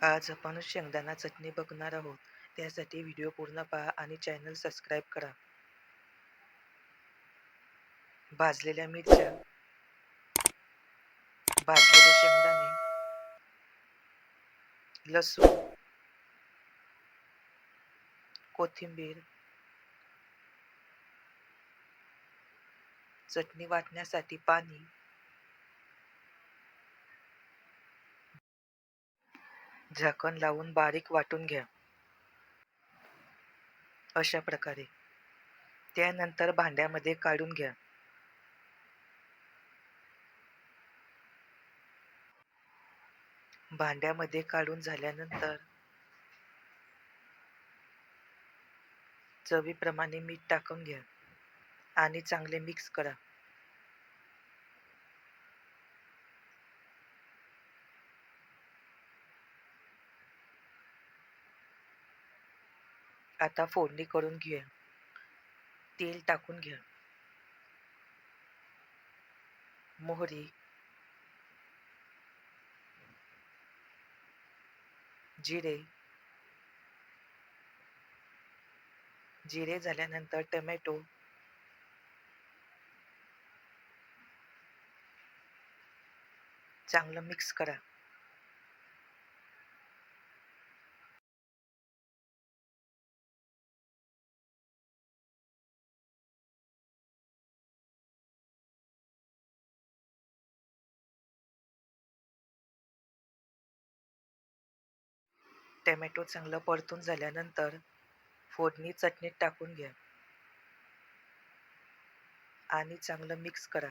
आज आपण शेंगदाणा चटणी बघणार आहोत. त्यासाठी व्हिडिओ पूर्ण पहा आणि चॅनल सबस्क्राईब करा. भाजलेल्या मिरच्या भाजलेले शेंगदाणे लसूण कोथिंबीर चटणी वाटण्यासाठी पाणी झाकण लावून बारीक वाटून घ्या. अशा प्रकारे. त्यानंतर भांड्यामध्ये काढून घ्या. भांड्यामध्ये काढून झाल्यानंतर चवीप्रमाणे मीठ टाकून घ्या आणि चांगले मिक्स करा. आता फोडणी करून घेऊया तेल टाकून घ्या मोहरी. जिरे. जिरे झाल्यानंतर टमॅटो. चांगलं मिक्स करा. टॅमॅटो चांगलं परतून झाल्यानंतर फोडणी चटणीत टाकून घ्या. आणि चांगलं मिक्स करा.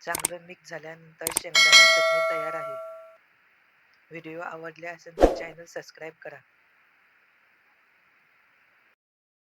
चांगलं मिक्स झाल्यानंतर शेंगदाणा चटणी तयार आहे. व्हिडिओ आवडले असेल तर चॅनल सबस्क्राईब करा.